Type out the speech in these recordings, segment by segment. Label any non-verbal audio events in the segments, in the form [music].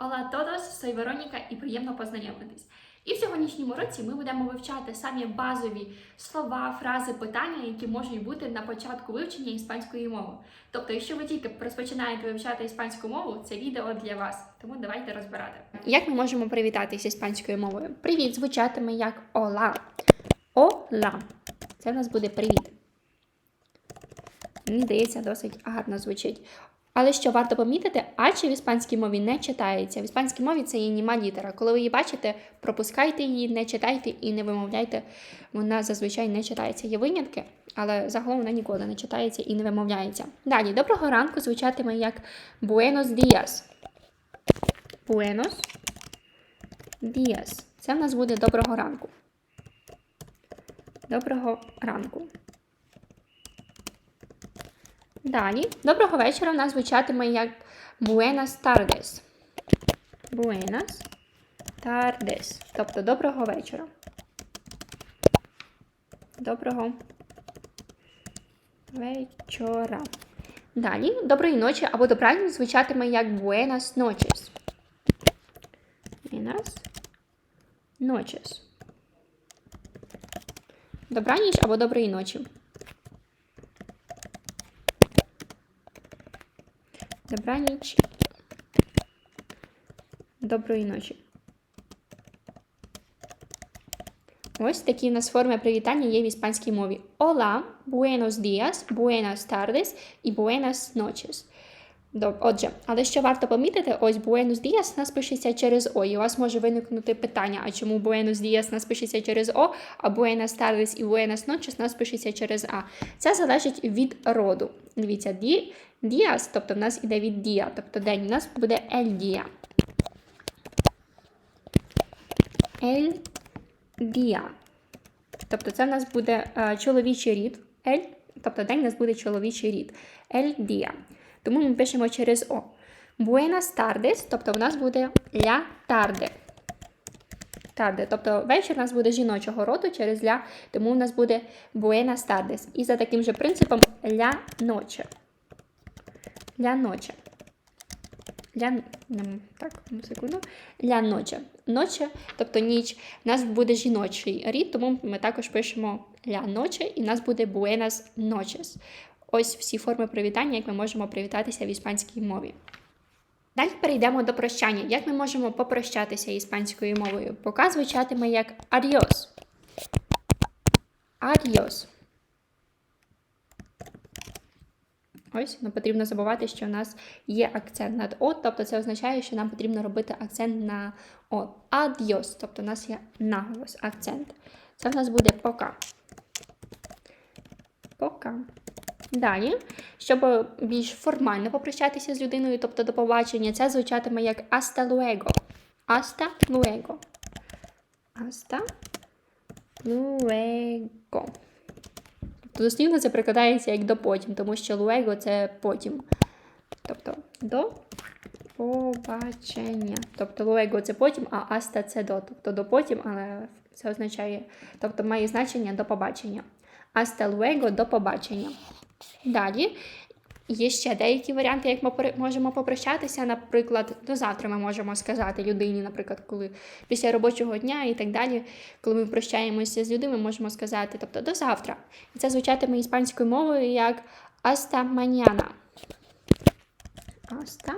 Hola todos, soy Вероніка і приємно познайомитись. І в сьогоднішньому році ми будемо вивчати самі базові слова, фрази, питання, які можуть бути на початку вивчення іспанської мови. Тобто, якщо ви тільки розпочинаєте вивчати іспанську мову, це відео для вас. Тому давайте розбирати. Як ми можемо привітатися іспанською мовою? Привіт звучатиме як ола. Ола. Це в нас буде привіт. Мені здається, досить гарно звучить. Але що варто помітити, аче в іспанській мові не читається. В іспанській мові це є німа літера. Коли ви її бачите, пропускайте її, не читайте і не вимовляйте. Вона зазвичай не читається. Є винятки, але загалом вона ніколи не читається і не вимовляється. Далі, доброго ранку звучатиме як Buenos días. Buenos días. Це в нас буде доброго ранку. Доброго ранку. Далі, доброго вечора в нас звучатиме як Buenas tardes. Buenas tardes. Тобто доброго вечора. Доброго вечора. Далі, доброї ночі або добраніч звучатиме як Buenas noches. Buenas noches. Добраніч або доброї ночі. Добраніч. Доброї ночі. Ось такі в нас форми привітання є в іспанській мові. Hola, buenos días, buenas tardes і buenas noches. Отже, але що варто помітити, ось Buenos Dias у нас пишеться через О. І у вас може виникнути питання, а чому Buenos Dias у нас пишеться через О, а Buenas Tardes і Buenas Noches у нас пишеться через А. Це залежить від роду. Дивіться, ді, Dias, тобто в нас іде від дія, тобто день у нас буде El Día. El Día. Тобто це в нас буде е, чоловічий рід. El, тобто день у нас буде чоловічий рід. El Día. Тому ми пишемо через О. Buenas tardes, тобто в нас буде ля tarde. Tarde, тобто вечір у нас буде жіночого роду через ля, тому у нас буде buenas tardes. І за таким же принципом ля noche. Ля noche. Ля, так, одну секунду. Ля ноче. Ноче, тобто ніч, у нас буде жіночий рід, тому ми також пишемо ля ноче, і в нас буде buenas noches. Ось всі форми привітання, як ми можемо привітатися в іспанській мові. Далі перейдемо до прощання. Як ми можемо попрощатися іспанською мовою? Пока звучатиме як adios. Adios. Ось не потрібно забувати, що у нас є акцент над О, тобто це означає, що нам потрібно робити акцент на О. Адіос, тобто у нас є наголос, акцент. Це в нас буде пока. Пока. Далі, щоб більш формально попрощатися з людиною, тобто до побачення, це звучатиме як hasta luego. Hasta luego. Hasta luego. Тобто дослівно це прикладається як до потім, тому що luego – це потім. Тобто до побачення. Тобто luego – це потім, а hasta – це до. Тобто до потім, але це означає, тобто має значення до побачення. Hasta luego – до побачення. Далі є ще деякі варіанти, як ми можемо попрощатися. Наприклад, до завтра ми можемо сказати людині, наприклад, коли після робочого дня і так далі, коли ми прощаємося з людьми, ми можемо сказати, тобто до завтра. І це звучатиме іспанською мовою як hasta mañana. Hasta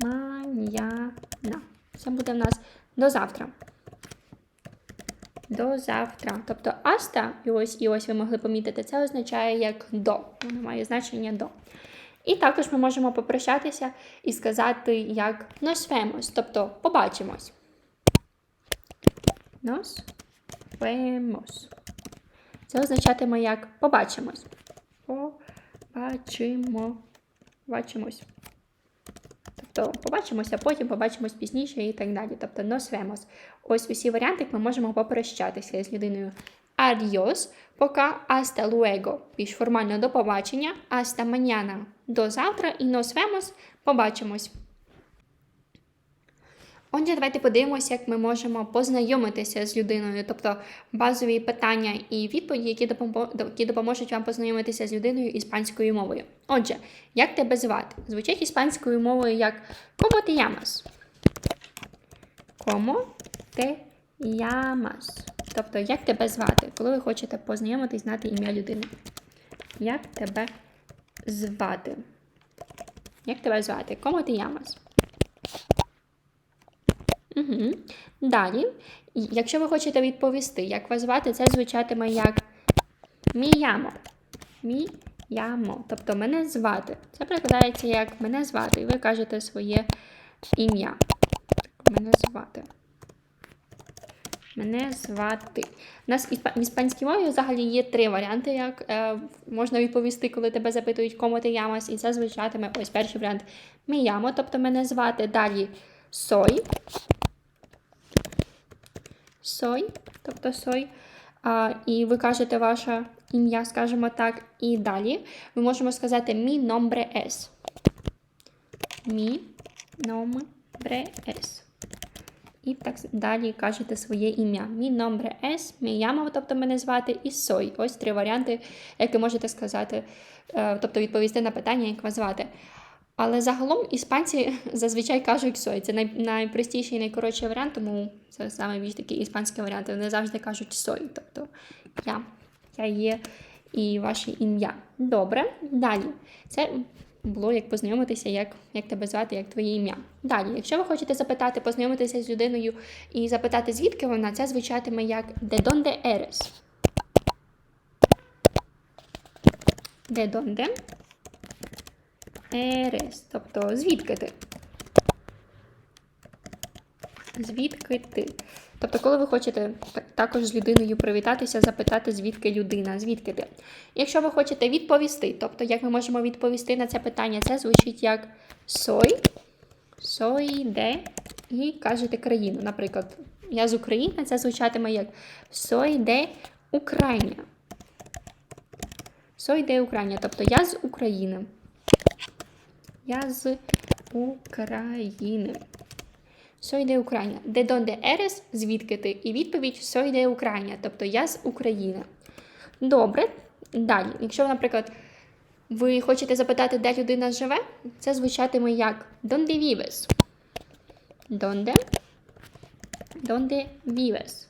mañana. Це буде в нас до завтра. До завтра. Тобто аста, і ось, і ось ви могли помітити, це означає як до. Воно має значення до. І також ми можемо попрощатися і сказати як nos vemos, тобто побачимось. Nos vemos. Це означатиме як побачимось. Побачимо. Бачимось. Тобто побачимося, потім побачимось пізніше і так далі. Тобто nos vemos. Ось усі варіанти, як ми можемо попрощатися з людиною. Adios, пока, hasta luego. Більш формально до побачення, hasta mañana. До завтра і nos vemos. Побачимось. Отже, давайте подивимося, як ми можемо познайомитися з людиною, тобто базові питання і відповіді, які, які допоможуть вам познайомитися з людиною іспанською мовою. Отже, як тебе звати? Звучить іспанською мовою як «Cómo te llamas?» Como te llamas? Тобто, як тебе звати? Коли ви хочете познайомитись, знати ім'я людини. Як тебе звати? Як тебе звати? Como te llamas? Угу. Далі, якщо ви хочете відповісти, як вас звати, це звучатиме як міямо. Міямо. Тобто мене звати. Це перекладається як мене звати. І ви кажете своє ім'я. Мене звати. Мене звати. У нас в іспанській мові взагалі є три варіанти, як е, можна відповісти, коли тебе запитують, кому ти ямас, і це звучатиме ось перший варіант. Ми ямо, тобто мене звати. Далі сой. Сой, тобто сой. А, і ви кажете ваше ім'я, скажімо так. І далі ми можемо сказати мі номбре ес. Мі номбре ес. І так далі кажете своє ім'я. Мій номер ес, мій ямо, тобто мене звати, і сой. Ось три варіанти, які можете сказати, е, тобто відповісти на питання, як вас звати. Але загалом іспанці [laughs] зазвичай кажуть сой. Це най, найпростіший і найкоротший варіант, тому це саме більш такий іспанський варіант. Вони завжди кажуть сой. Тобто я, я є і ваше ім'я. Добре, далі. Це було як познайомитися, як, як тебе звати, як твоє ім'я. Далі, якщо ви хочете запитати, познайомитися з людиною і запитати, звідки вона, це звучатиме як «De donde eres?» «De donde eres?» Тобто, звідки ти? Звідки ти? Тобто, коли ви хочете також з людиною привітатися, запитати, звідки людина, звідки ти. Якщо ви хочете відповісти, тобто, як ми можемо відповісти на це питання, це звучить як сой, сой де і кажете країну. Наприклад, я з України, це звучатиме як сой де Україна. Сой де Україна, тобто я з України. Я з України. Soy de Україна. De donde eres? Звідки ти? І відповідь Soy de Україна, тобто я з України. Добре. Далі. Якщо, наприклад, ви хочете запитати, де людина живе, це звучатиме як Donde vives? Donde? Donde vives?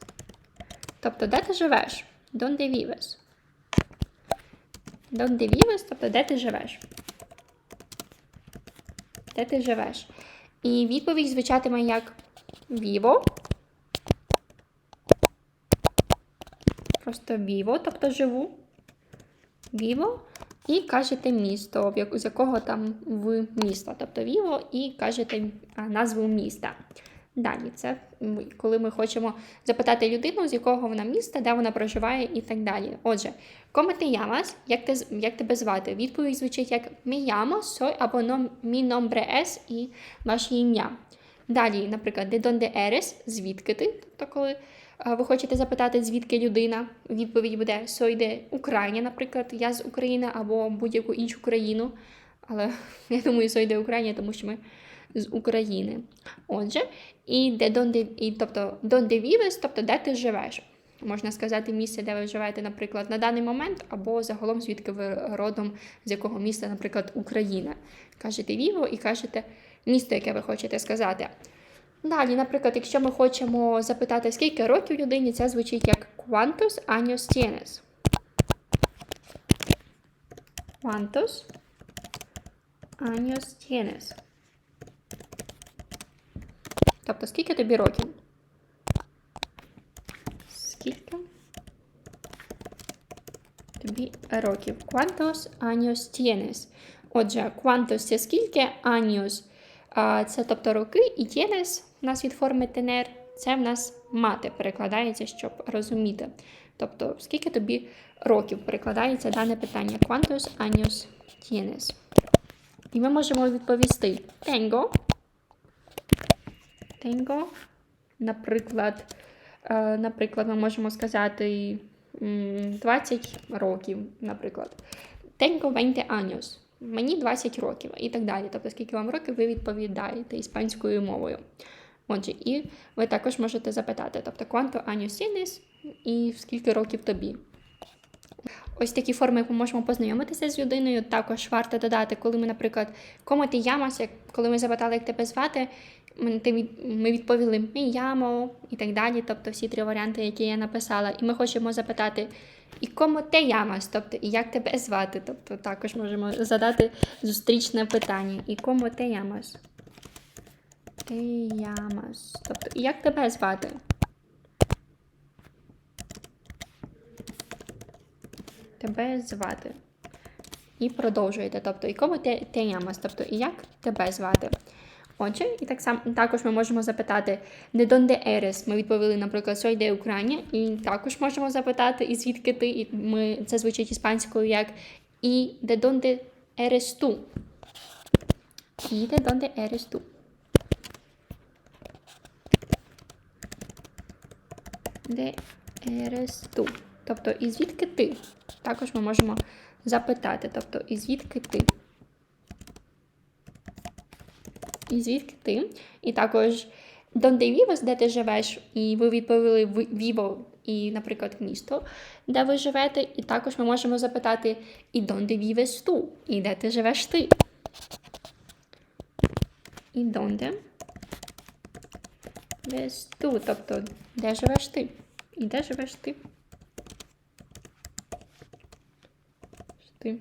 Тобто, де ти живеш? Donde vives? Donde vives? Тобто, де ти живеш? Де ти живеш? І відповідь звучатиме як віво. Просто віво, тобто живу. Віво. І кажете місто, з якого там ви місто. Тобто віво, і кажете назву міста. Далі, це коли ми хочемо запитати людину, з якого вона міста, де вона проживає і так далі. Отже, «Cómo te llamas?» як, ти, як тебе звати? Відповідь звучить як «Me llamo», «soy» або «nom- «mi nombre es» і ваше ім'я. Далі, наприклад, «de donde eres?» звідки ти? Тобто, коли ви хочете запитати, звідки людина, відповідь буде «soy de Україна», наприклад, я з України або будь-яку іншу країну. Але [laughs] я думаю, «soy de Україна», тому що ми з України. Отже, і де donde, і, тобто donde vives, тобто де ти живеш. Можна сказати місце, де ви живете, наприклад, на даний момент, або загалом, звідки ви родом, з якого міста, наприклад, Україна. Кажете віво і кажете місто, яке ви хочете сказати. Далі, наприклад, якщо ми хочемо запитати, скільки років людині, це звучить як ¿Cuántos años tienes? ¿Cuántos años tienes? Тобто, скільки тобі років? Скільки тобі років? ¿Cuántos años tienes? Отже, ¿cuántos – це скільки, años – це тобто роки, і tienes у нас від форми tener – це в нас мати перекладається, щоб розуміти. Тобто, скільки тобі років перекладається дане питання. ¿Cuántos años tienes? І ми можемо відповісти tengo – Tengo, наприклад, е, наприклад, ми можемо сказати 20 років, наприклад. Tengo 20 años. Мені 20 років і так далі. Тобто, скільки вам років ви відповідаєте іспанською мовою. Отже, і ви також можете запитати, тобто, quanto años tienes і скільки років тобі. Ось такі форми, як ми можемо познайомитися з людиною. Також варто додати, коли ми, наприклад, кому ти ямас, коли ми запитали, як тебе звати, ми, відповіли «Ми ямо» і так далі, тобто всі три варіанти, які я написала. І ми хочемо запитати, і кому те ямас, тобто і як тебе звати. Тобто також можемо задати зустрічне питання. І кому те ямас? Те ямас. Тобто, і як тебе звати? Тебе звати. І продовжуєте. Тобто, і кому те, те ямас, тобто, і як тебе звати. Отже, і так само також ми можемо запитати de donde eres? Ми відповіли, наприклад, soy de Україна, і також можемо запитати, і звідки ти? І ми, це звучить іспанською як і de donde eres tú? І de donde eres tú? De eres tú? Тобто, і звідки ти? Також ми можемо запитати, тобто, і звідки ти? І звідки ти? І також Donde vives, де ти живеш, і ви відповіли «Ви- vivo і, наприклад, місто, де ви живете. І також ми можемо запитати і donde vives tú? І де ти живеш ти? І donde vives tú? Тобто, де живеш ти? І де живеш ти? Ти.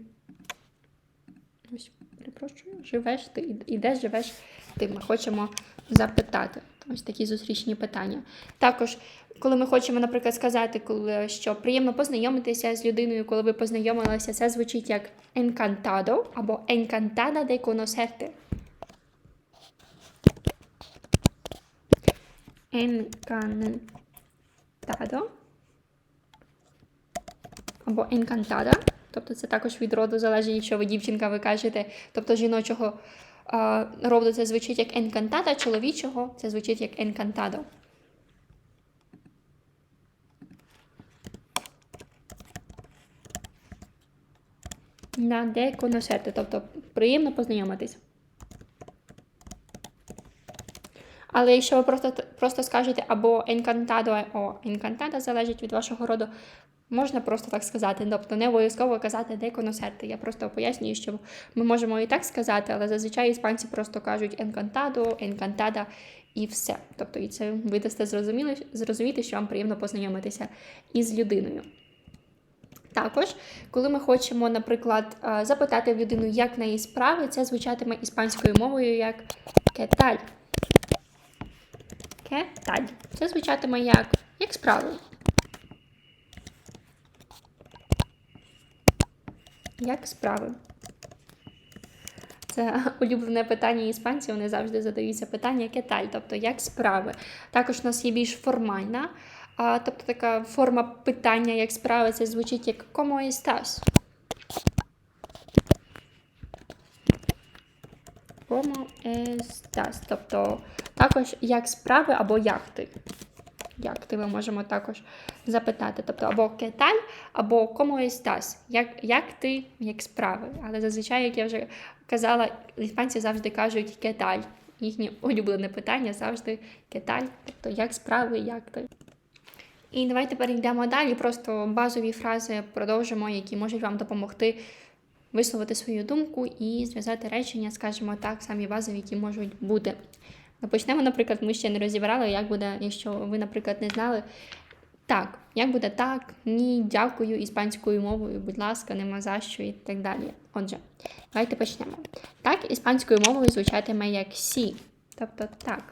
Ось, перепрошую, живеш ти і- де живеш ти? Ми хочемо запитати. Ось такі зустрічні питання. Також, коли ми хочемо, наприклад, сказати, коли, що приємно познайомитися з людиною, коли ви познайомилися, це звучить як encantado або encantada de conocerte. Encantado або encantada. Тобто це також від роду залежить, якщо ви дівчинка, ви кажете, тобто жіночого а, роду це звучить як encantada, чоловічого це звучить як encantado. На де коносерти, тобто приємно познайомитись. Але якщо ви просто, просто скажете або encantada, о, encantada залежить від вашого роду, можна просто так сказати. Тобто не обов'язково казати де коносерти. Я просто пояснюю, що ми можемо і так сказати, але зазвичай іспанці просто кажуть encantada, encantada і все. Тобто, і це ви дасте зрозуміти, що вам приємно познайомитися із людиною. Також, коли ми хочемо, наприклад, запитати в людину, як неї справи, це звучатиме іспанською мовою як. «¿Qué tal?». Це звучатиме як «Як справи?». Як справи? Це [laughs] улюблене питання іспанців, вони завжди задаються питання кеталь, тобто як справи. Також у нас є більш формальна, а, тобто така форма питання, як справи, це звучить як «Cómo estás?». «Cómo estás?». Тобто також як справи або як ти. Як ти ми можемо також запитати. Тобто або кеталь, або «Cómo estás?». Як, як ти, як справи. Але зазвичай, як я вже казала, іспанці завжди кажуть кеталь. Їхнє улюблене питання завжди кеталь. Тобто як справи, як ти. І давайте перейдемо далі. Просто базові фрази продовжимо, які можуть вам допомогти висловити свою думку і зв'язати речення, скажімо так, самі базові, які можуть бути. Ну, Почнемо, наприклад, ми ще не розібрали, як буде, якщо ви, наприклад, не знали. Так, як буде так, ні, дякую іспанською мовою, будь ласка, нема за що і так далі. Отже, давайте почнемо. Так, іспанською мовою звучатиме як сі, тобто так.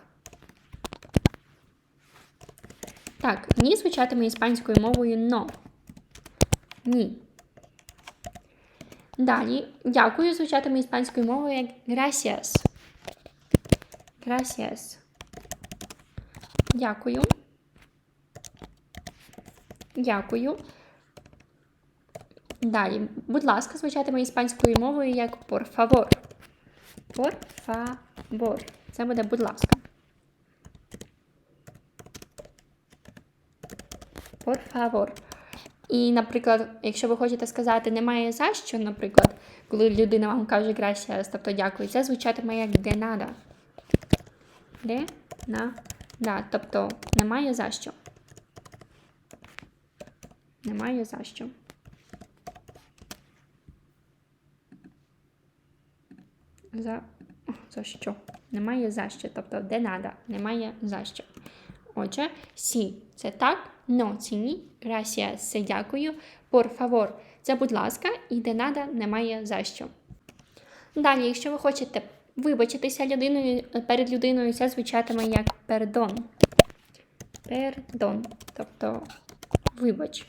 Так, ні звучатиме іспанською мовою но. Ні. Далі, дякую звучатиме іспанською мовою як gracias. Gracias. Дякую. Дякую. Далі, будь ласка, звучатиме іспанською мовою як por favor. Por favor. Це буде будь ласка. Por favor. І, наприклад, якщо ви хочете сказати немає за що, наприклад, коли людина вам каже gracias, тобто дякую, це звучатиме як de nada. De nada. Тобто немає за що. Немає за що. За, за що? немає за що. Тобто де надо, немає за що. Отже, сі це так, но це ні, gracias це дякую, por favor це будь ласка, і де надо, немає за що. Далі, якщо ви хочете вибачитися людиною перед людиною, це звучатиме як perdón. Perdón, тобто вибач.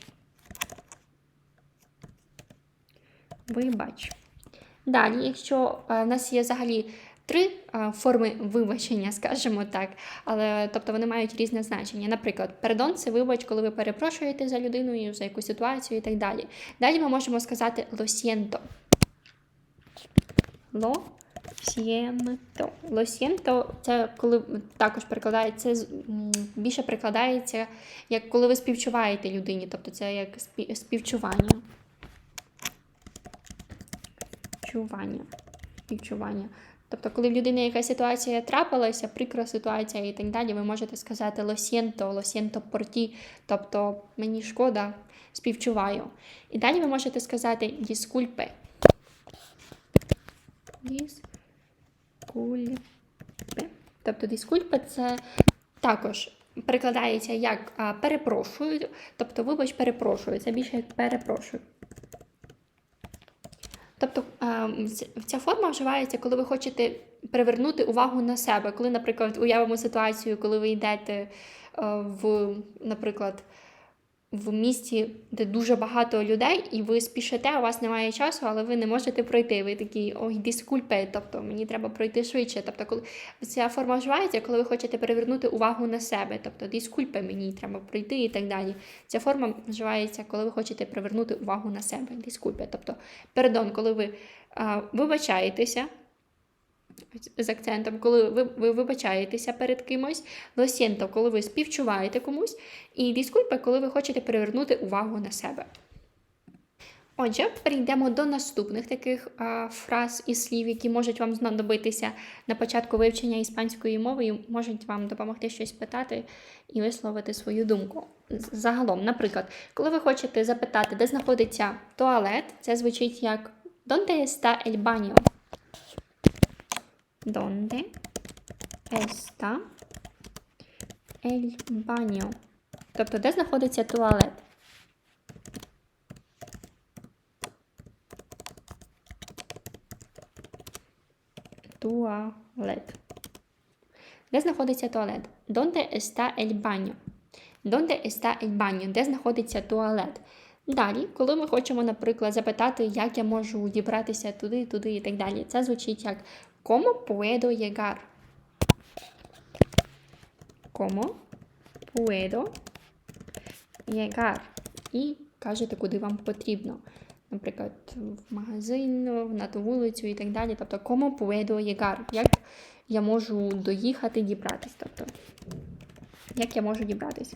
Вибач. Далі, якщо е, в нас є взагалі три е, форми вибачення, [laughs] скажімо так, але тобто вони мають різне значення. Наприклад, передон це вибач, коли ви перепрошуєте за людиною, за якусь ситуацію і так далі. Далі ми можемо сказати lo siento. Lo siento – це коли також перекладається, більше перекладається, як коли ви співчуваєте людині, тобто це як співчування. Співчування. Співчування. Тобто, коли в людини якась ситуація трапилася, прикра ситуація і так далі, ви можете сказати siento por ti, тобто мені шкода, співчуваю. І далі ви можете сказати disculpe. Disculpe. Тобто disculpe – це також перекладається як а, перепрошую, тобто, вибач, перепрошую. Це більше як перепрошую. Тобто ця форма вживається, коли ви хочете привернути увагу на себе. Коли, наприклад, уявимо ситуацію, коли ви йдете е, в, наприклад, в місті, де дуже багато людей, і ви спішите, у вас немає часу, але ви не можете пройти. Ви такі ой, дискульпе, тобто мені треба пройти швидше. Тобто, коли ця форма вживається, коли ви хочете привернути увагу на себе, тобто дискульпе, мені треба пройти і так далі. Ця форма вживається, коли ви хочете привернути увагу на себе. Дискульпе. Тобто, передон, коли ви а, вибачаєтеся. З акцентом, коли ви, ви вибачаєтеся перед кимось, лосєнто, коли ви співчуваєте комусь, і дискульпе, коли ви хочете привернути увагу на себе. Отже, перейдемо до наступних таких а, фраз і слів, які можуть вам знадобитися на початку вивчення іспанської мови, і можуть вам допомогти щось питати і висловити свою думку. Загалом, наприклад, коли ви хочете запитати, де знаходиться туалет, це звучить як «Донde está el baño?» ¿Dónde está el baño? Тобто, де знаходиться туалет? Туалет. Де знаходиться туалет? ¿Dónde está el baño? ¿Dónde está el baño? Де знаходиться туалет? Далі, коли ми хочемо, наприклад, запитати, як я можу дібратися туди, туди і так далі, це звучить як ¿Cómo puedo llegar? ¿Cómo puedo llegar? І кажете, куди вам потрібно. Наприклад, в магазин, на ту вулицю і так далі. Тобто, ¿Cómo puedo llegar? Як я можу доїхати, дібратись? Тобто, як я можу дібратись?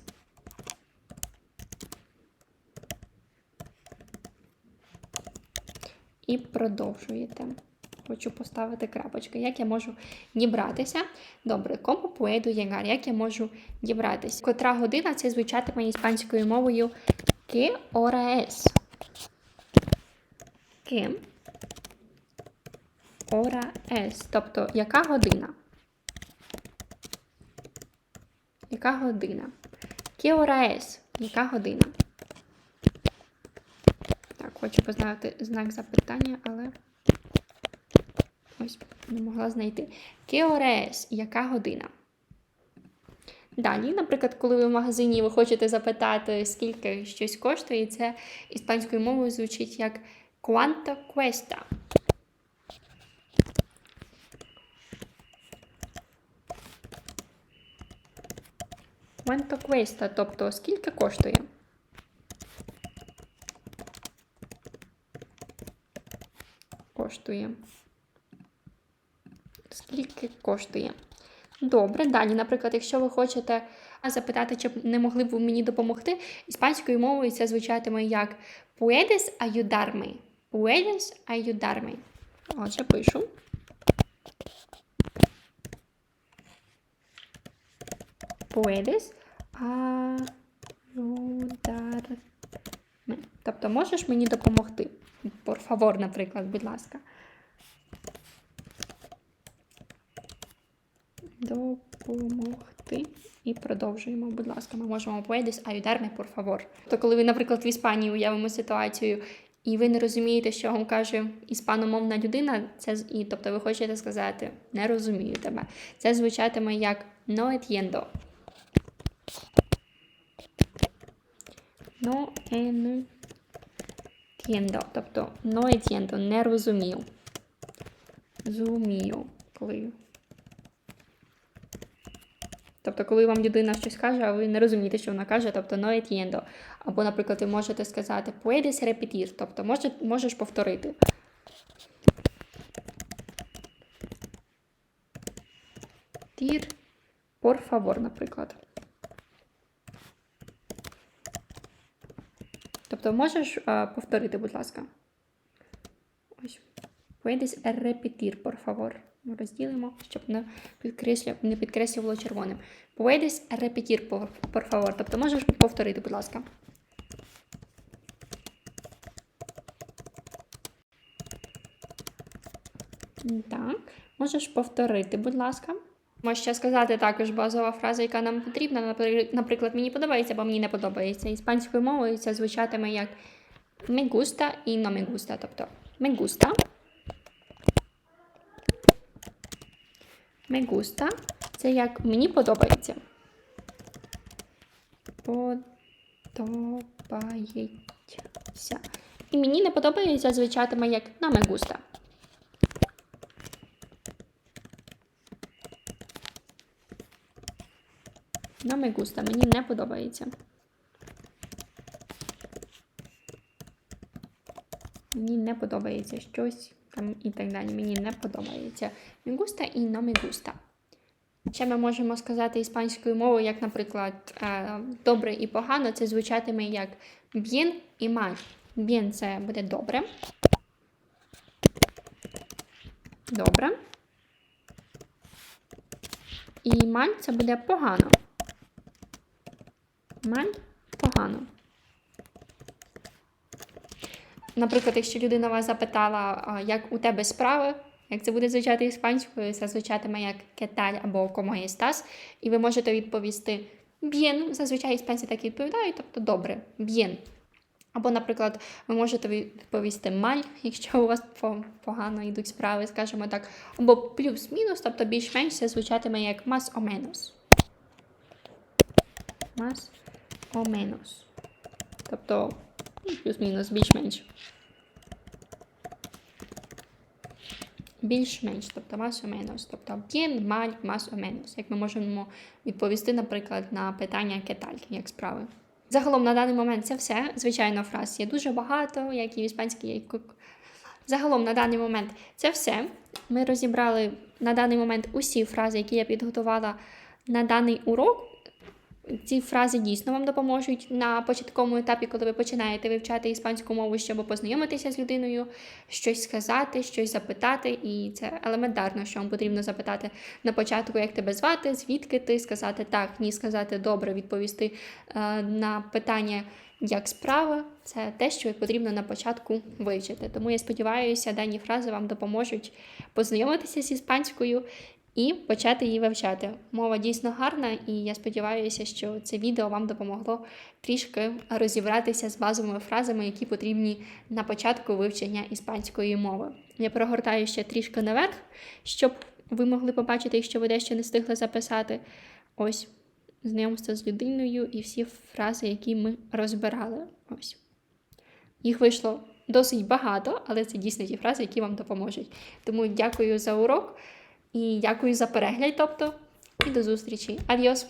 І продовжуєте. Хочу поставити крапочку. Як я можу дібратися? Добре, кому puedo llegar? Як я можу дібратися? Котра година це звучатиме іспанською мовою ¿Qué hora es? ¿Qué hora es? Тобто, яка година? Яка година? ¿Qué hora es? Яка година? Так, хочу поставити знак запитання, але ось не могла знайти. ¿Qué? Яка година? Далі, наприклад, коли ви в магазині ви хочете запитати, скільки щось коштує, це іспанською мовою звучить як «Cuánto cuesta?» «Cuánto cuesta?» Тобто, скільки коштує? Коштує. Скільки коштує? Добре, далі, наприклад, якщо ви хочете запитати, чи не могли б ви мені допомогти, іспанською мовою це звучатиме як Puedes ayudarme. Puedes ayudarme. Отже, пишу. Puedes ayudarme. Тобто, можеш мені допомогти? Por favor, наприклад, будь ласка. Допомогти. І продовжуємо, будь ласка, ми можемо puedes ayudarme, por favor. То коли ви, наприклад, в Іспанії уявимо ситуацію, і ви не розумієте, що вам каже іспаномовна людина, це і тобто ви хочете сказати не розумію тебе. Це звучатиме як no entiendo. No entiendo. Тобто no entiendo, не розумію. Зумію. Коли Тобто, коли вам людина щось каже, а ви не розумієте, що вона каже, тобто no entiendo. Або, наприклад, ви можете сказати puedes repetir, тобто може, можеш повторити. Тір, por favor, наприклад. Тобто можеш а, повторити, будь ласка. Ось. Puedes repetir, por favor. Розділимо, щоб не, підкреслю, не підкреслювало червоним. Puedes repetir, por, favor. Тобто можеш повторити, будь ласка. Так, можеш повторити, будь ласка. Можеш ще сказати також базова фраза, яка нам потрібна. Напри- Наприклад, мені подобається, або мені не подобається. Іспанською мовою це звучатиме як me gusta і no me gusta. Тобто me gusta. Me gusta – це як мені подобається. Подобається. І мені не подобається звучатиме як no me gusta. No me gusta, мені не подобається. Мені не подобається щось там і так далі. Мені не подобається. Me gusta і no me gusta. Ще ми можемо сказати іспанською мовою, як, наприклад, е, добре і погано, це звучатиме як bien і mal. Bien – це буде добре. Добре. І mal – це буде погано. Маль погано. Наприклад, якщо людина вас запитала, як у тебе справи, як це буде звучати іспанською, це звучатиме як кеталь або «Cómo estás», і ви можете відповісти bien. Зазвичай іспанці так і відповідають, тобто добре, bien. Або, наприклад, ви можете відповісти маль, якщо у вас погано йдуть справи, скажімо так, або плюс-мінус, тобто більш-менш це звучатиме як. Más o menos. Тобто плюс-мінус, більш-менш. Більш-менш, тобто menos. Тобто más o menos. Як ми можемо відповісти, наприклад, на питання кеталь, як справи. Загалом на даний момент це все. Звичайно, фраз є дуже багато, як і в іспанській, як і Загалом на даний момент це все. Ми розібрали на даний момент усі фрази, які я підготувала на даний урок. Ці фрази дійсно вам допоможуть на початковому етапі, коли ви починаєте вивчати іспанську мову, щоб познайомитися з людиною, щось сказати, щось запитати. І це елементарно, що вам потрібно запитати на початку, як тебе звати, звідки ти, сказати так, ні, сказати добре, відповісти е, на питання, як справа. Це те, що потрібно на початку вивчити. Тому я сподіваюся, дані фрази вам допоможуть познайомитися з іспанською і почати її вивчати. Мова дійсно гарна, і я сподіваюся, що це відео вам допомогло трішки розібратися з базовими фразами, які потрібні на початку вивчення іспанської мови. Я перегортаю ще трішки наверх, щоб ви могли побачити, якщо ви дещо не встигли записати. Ось знайомство з людиною і всі фрази, які ми розбирали. Ось. Їх вийшло досить багато, але це дійсно ті фрази, які вам допоможуть. Тому дякую за урок і дякую за перегляд. Тобто, і до зустрічі. Адіос!